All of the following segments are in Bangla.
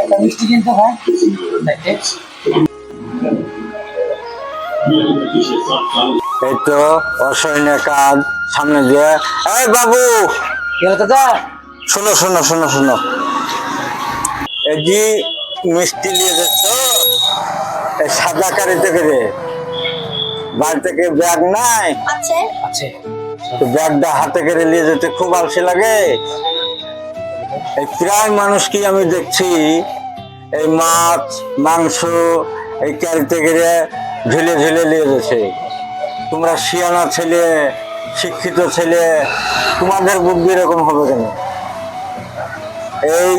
একটা মিষ্টি কিনতে হয়। এই তো অসহনীয় কাজ সামনে দিয়ে। এই বাবু! চাচা? শোনো শোনো শোনো শোনো। এই যে মিষ্টি নিয়ে যাচ্ছ এই সাদা কারিতে করে বাড়ি থেকে ব্যাগ নাই। আছে। ব্যাগটা হাতে করে নিয়ে যেতে খুব আলসি লাগে। এই প্রায় মানুষকে আমি দেখছি, এই মাছ, মাংস, এই ক্যারিতে করে ঝুলে ঝুলে নিয়ে যাচ্ছে। তোমরা শিয়ানা ছেলে, শিক্ষিত ছেলে, তোমাদের বুদ্ধি এরকম হবে কেন? এই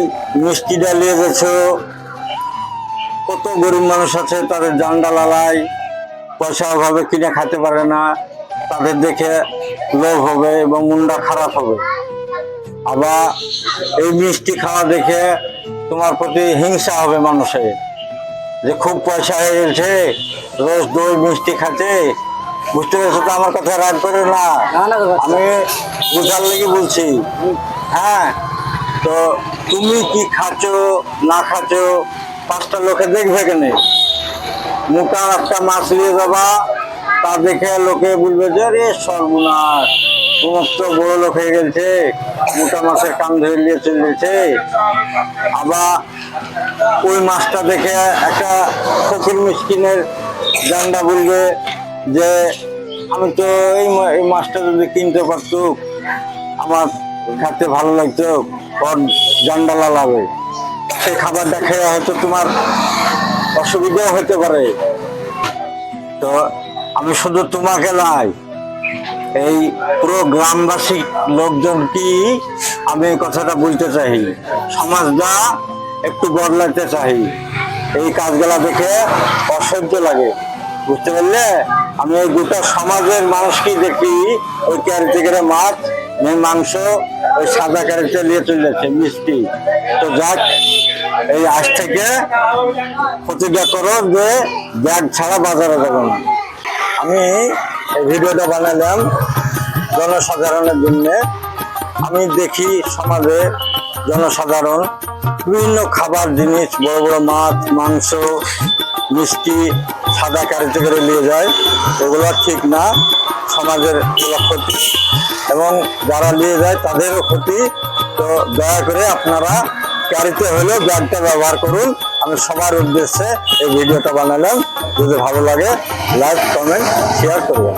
মিষ্টিটা নিয়ে গেছো কত গরিব মানুষ আছে, তাদের জান্ডা লালাই পয়সা অভাবে কিনে খেতে পারে না, তাদের দেখে লোভ হবে এবং মুন্ডা খারাপ হবে। আবার এই মিষ্টি খাওয়া দেখে তোমার প্রতি হিংসা হবে মানুষের। যে খুব পয়সা হয়ে গেছে রোজ দই মিষ্টি খাচ্ছে। বুঝতে পেরেছ তো আমার কথা? রাগ করে না। আমি বুঝার লেগে বলছি। হ্যাঁ তো তুমি কি খাচ্ছ না খাচ্ছ পাঁচটা লোকে দেখবে কেন? মোটা একটা মাছ নিয়ে যাবা তা দেখে লোকে বলবে যে রে সর্বনাশ। সমস্ত বড় লোক হয়ে গেছে, মোটা মাছের কান ধরে নিয়ে চলেছে। আবার ওই মাছটা দেখে একটা ফকির মিসকিনের জান্ডা বলবে যে, আমি তো এই এই মাছটা যদি কিনতে পারতো আমার খেতে ভালো লাগতো, ওর জান্ডা লাগাবে সেই খাবার দেখে হয়তো তোমার অসুবিধাও হতে পারে। তো আমি শুধু তোমাকে নয় এই পুরো গ্রামবাসী লোকজনকে আমি এই কথাটা বলতে চাই। সমাজটা একটু বদলাতে চাই। এই কাজগুলা দেখে অসহ্য লাগে। বুঝতে পারলে? আমি এই গোটা সমাজের মানুষকে দেখি ওই ক্যারেটে করে মাছ মাংস, ওই সাদা ক্যারেটে নিয়ে চলে যাচ্ছে, মিষ্টি। তো যাক, এই আজ থেকে প্রতিজ্ঞা করো যে ব্যাগ ছাড়া বাজারে যাবে না। আমি এই ভিডিওটা বানালাম জনসাধারণের জন্য। আমি দেখি সমাজে জনসাধারণ বিভিন্ন খাবার, জিনিস, বড় বড় মাছ, মাংস, মিষ্টি, সাদা কারিতে করে নিয়ে যায়। এগুলো ঠিক না, সমাজের ক্ষতি। এবং যারা নিয়ে যায় তাদেরও ক্ষতি। তো দয়া করে আপনারা ক্যারিতে হলেও ব্যাগটা ব্যবহার করুন। আমি সবার উদ্দেশ্যে এই ভিডিওটা বানালাম। যদি ভালো লাগে লাইক কমেন্ট শেয়ার করবেন।